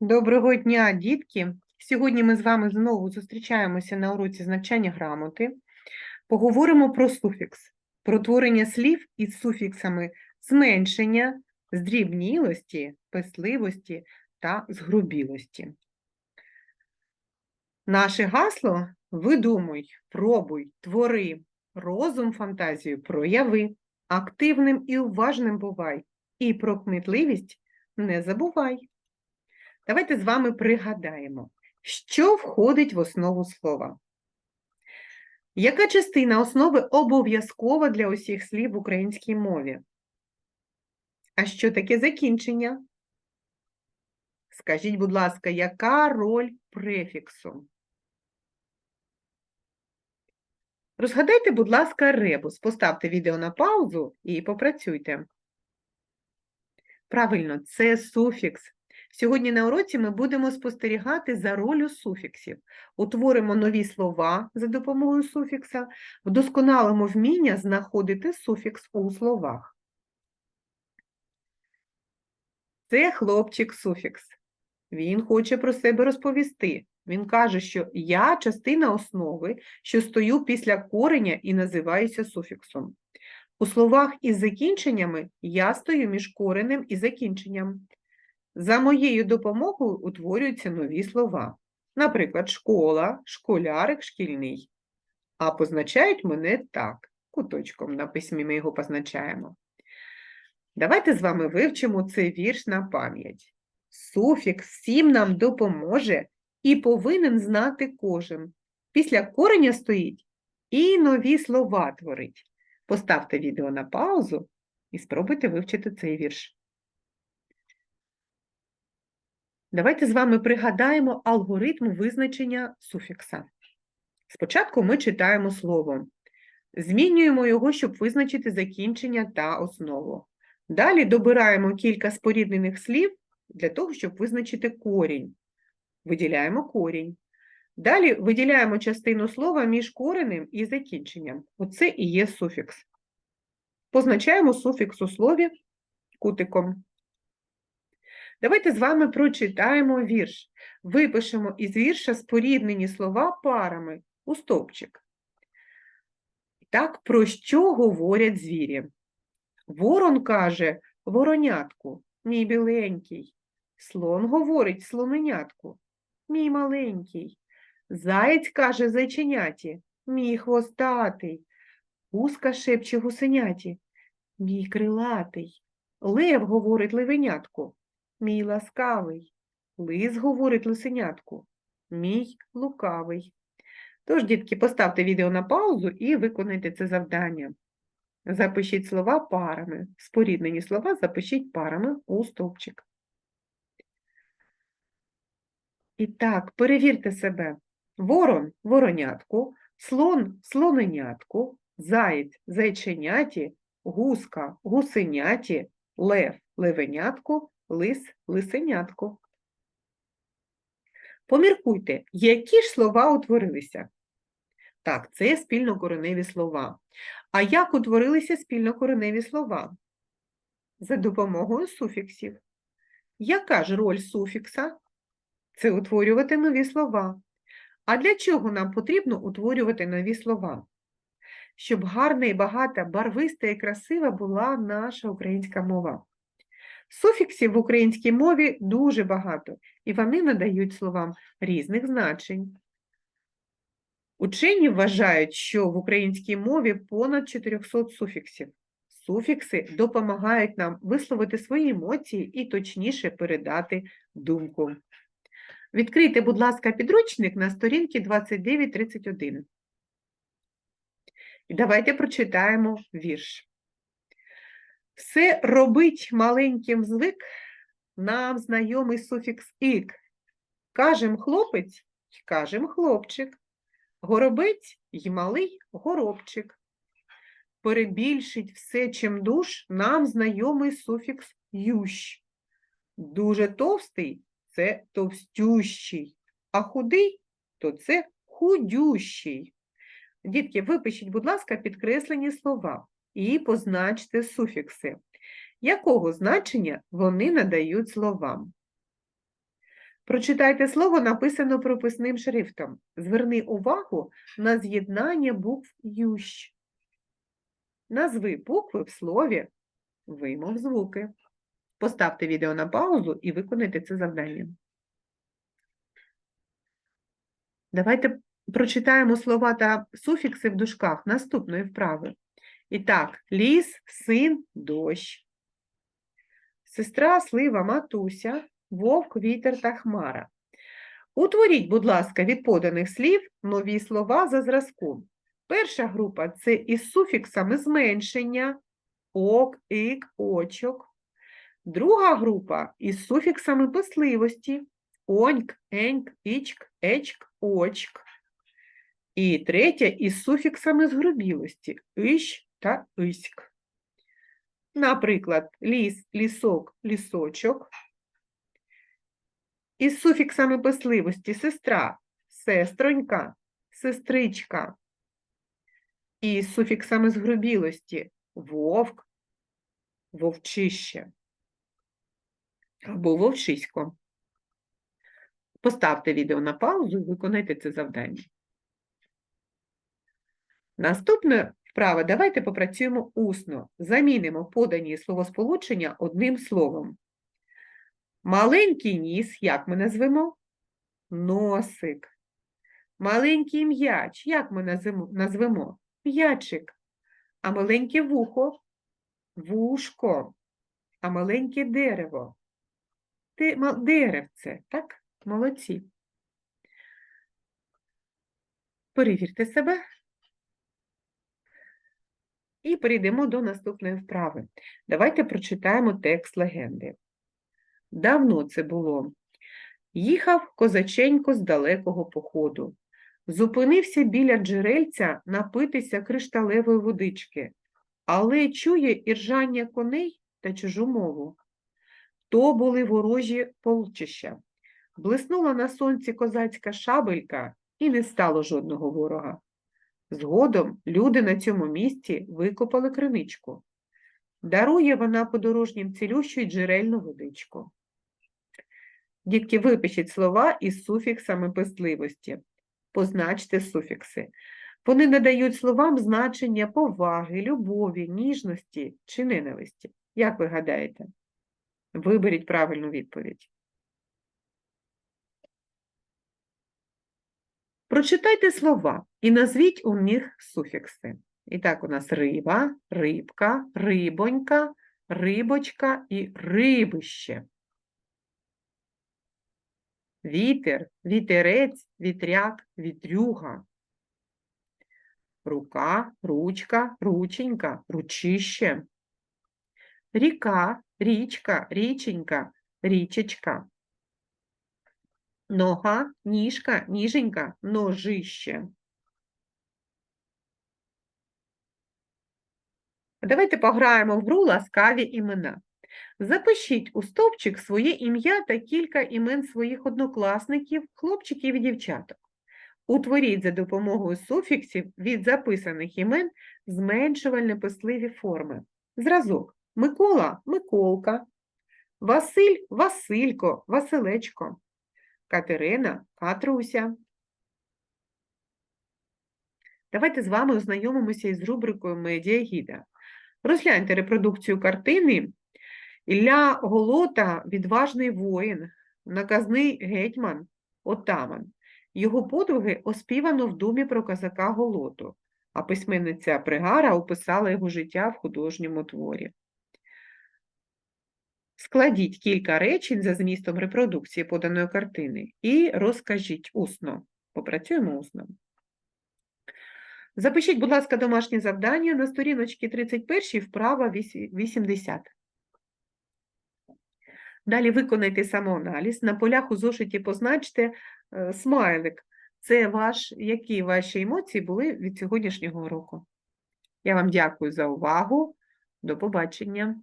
Доброго дня, дітки! Сьогодні ми з вами знову зустрічаємося на уроці з навчання грамоти. Поговоримо про суфікс, про творення слів із суфіксами зменшення, здрібнілості, писливості та згрубілості. Наше гасло видумуй, пробуй, твори, розум, фантазію прояви, активним і уважним бувай, і про кмітливість не забувай. Давайте з вами пригадаємо, що входить в основу слова. Яка частина основи обов'язкова для усіх слів в українській мові? А що таке закінчення? Скажіть, будь ласка, яка роль префіксу? Розгадайте, будь ласка, ребус. Поставте відео на паузу і попрацюйте. Правильно, це суфікс. Сьогодні на уроці ми будемо спостерігати за ролью суфіксів. Утворимо нові слова за допомогою суфікса, вдосконалимо вміння знаходити суфікс у словах. Це хлопчик суфікс. Він хоче про себе розповісти. Він каже, що я частина основи, що стою після кореня і називаюся суфіксом. У словах із закінченнями я стою між коренем і закінченням. За моєю допомогою утворюються нові слова. Наприклад, школа, школярик, шкільний. А позначають мене так. Куточком на письмі ми його позначаємо. Давайте з вами вивчимо цей вірш на пам'ять. Суфікс всім нам допоможе і повинен знати кожен. Після кореня стоїть і нові слова творить. Поставте відео на паузу і спробуйте вивчити цей вірш. Давайте з вами пригадаємо алгоритм визначення суфікса. Спочатку ми читаємо слово, змінюємо його, щоб визначити закінчення та основу. Далі добираємо кілька споріднених слів для того, щоб визначити корінь. Виділяємо корінь. Далі виділяємо частину слова між коренем і закінченням. Оце і є суфікс. Позначаємо суфікс у слові кутиком. Давайте з вами прочитаємо вірш. Випишемо із вірша споріднені слова парами у стовпчик. Так, про що говорять звірі? Ворон каже воронятку, мій біленький. Слон говорить слоненятку, мій маленький. Заєць каже зайченяті, мій хвостатий. Гуска шепче гусеняті, мій крилатий. Лев говорить левенятку, мій ласкавий. Лис говорить лисенятку, мій лукавий. Тож, дітки, поставте відео на паузу і виконайте це завдання. Запишіть слова парами. Споріднені слова запишіть парами у стовпчик. І так, перевірте себе. Ворон воронятку, слон слоненятку, заєць зайченяті, гуска гусеняті, лев левенятку, лис лисенятку. Поміркуйте, які ж слова утворилися? Так, це спільнокореневі слова. А як утворилися спільнокореневі слова? За допомогою суфіксів. Яка ж роль суфікса? Це утворювати нові слова. А для чого нам потрібно утворювати нові слова? Щоб гарна і багата, барвиста і красива була наша українська мова. Суфіксів в українській мові дуже багато, і вони надають словам різних значень. Учені вважають, що в українській мові понад 400 суфіксів. Суфікси допомагають нам висловити свої емоції і точніше передати думку. Відкрийте, будь ласка, підручник на сторінці 29-31. І давайте прочитаємо вірш. Все робить маленьким звик, нам знайомий суфікс ік. Кажем хлопець, кажем хлопчик. Горобець й малий горобчик. Перебільшить все чим душ, нам знайомий суфікс ющ. Дуже товстий це товстющий, а худий то це худющий. Дітки, випишіть, будь ласка, підкреслені слова і позначте суфікси. Якого значення вони надають словам? Прочитайте слово, написано прописним шрифтом. Зверни увагу на з'єднання букв «ющ». Назви букви в слові, вимов звуки. Поставте відео на паузу і виконайте це завдання. Давайте прочитаємо слова та суфікси в дужках наступної вправи. І так, ліс, син, дощ. Сестра, слива, матуся, вовк, вітер та хмара. Утворіть, будь ласка, від поданих слів нові слова за зразком. Перша група це із суфіксами зменшення ок, ік, очок. Друга група із суфіксами писливості оньк, еньк, ічк, ечк, очк. І третя із суфіксами згрубілості ищ та иськ. Наприклад, ліс, лісок, лісочок. Із суфіксами писливості сестра, сестронька, сестричка. І з суфіксами згрубілості вовк, вовчище або вовчисько. Поставте відео на паузу і виконайте це завдання. Наступне вправа. Давайте попрацюємо усно. Замінимо подані словосполучення одним словом. Маленький ніс, як ми назвемо? Носик. Маленький м'яч, як ми назвемо? М'ячик. А маленьке вухо вушко. А маленьке дерево. Деревце, так? Молодці. Перевірте себе. І перейдемо до наступної вправи. Давайте прочитаємо текст легенди. Давно це було. Їхав козаченько з далекого походу. Зупинився біля джерельця напитися кришталевої водички, але чує іржання коней та чужу мову. То були ворожі полчища. Блиснула на сонці козацька шабелька, і не стало жодного ворога. Згодом люди на цьому місці викопали криничку. Дарує вона подорожнім цілющу й джерельну водичку. Дітки, випишіть слова із суфіксами писливості. Позначте суфікси. Вони надають словам значення поваги, любові, ніжності чи ненависті. Як ви гадаєте? Виберіть правильну відповідь. Прочитайте слова і назвіть у них суфікси. І так, у нас риба, рибка, рибонька, рибочка і рибище. Вітер, вітерець, вітряк, вітрюга. Рука, ручка, рученька, ручище. Ріка, річка, річенька, річечка. Нога, ніжка, ніженька, ножище. Давайте пограємо в гру ласкаві імена. Запишіть у стовпчик своє ім'я та кілька імен своїх однокласників, хлопчиків і дівчаток. Утворіть за допомогою суфіксів від записаних імен зменшувальні писливі форми. Зразок Микола Миколка, Василь Василько, Василечко, Катерина Катруся. Давайте з вами ознайомимося із рубрикою Медіагіда. Розгляньте репродукцію картини Ілля Голота відважний воїн, наказний гетьман, отаман. Його подвиги оспівано в думі про козака Голоту, а письменниця Пригара описала його життя в художньому творі. Складіть кілька речень за змістом репродукції поданої картини і розкажіть усно. Попрацюємо усно. Запишіть, будь ласка, домашнє завдання на сторіночці 31 вправа 80. Далі виконайте самоаналіз. На полях у зошиті позначте е, смайлик. Це ваш, які ваші емоції були від сьогоднішнього року. Я вам дякую за увагу. До побачення.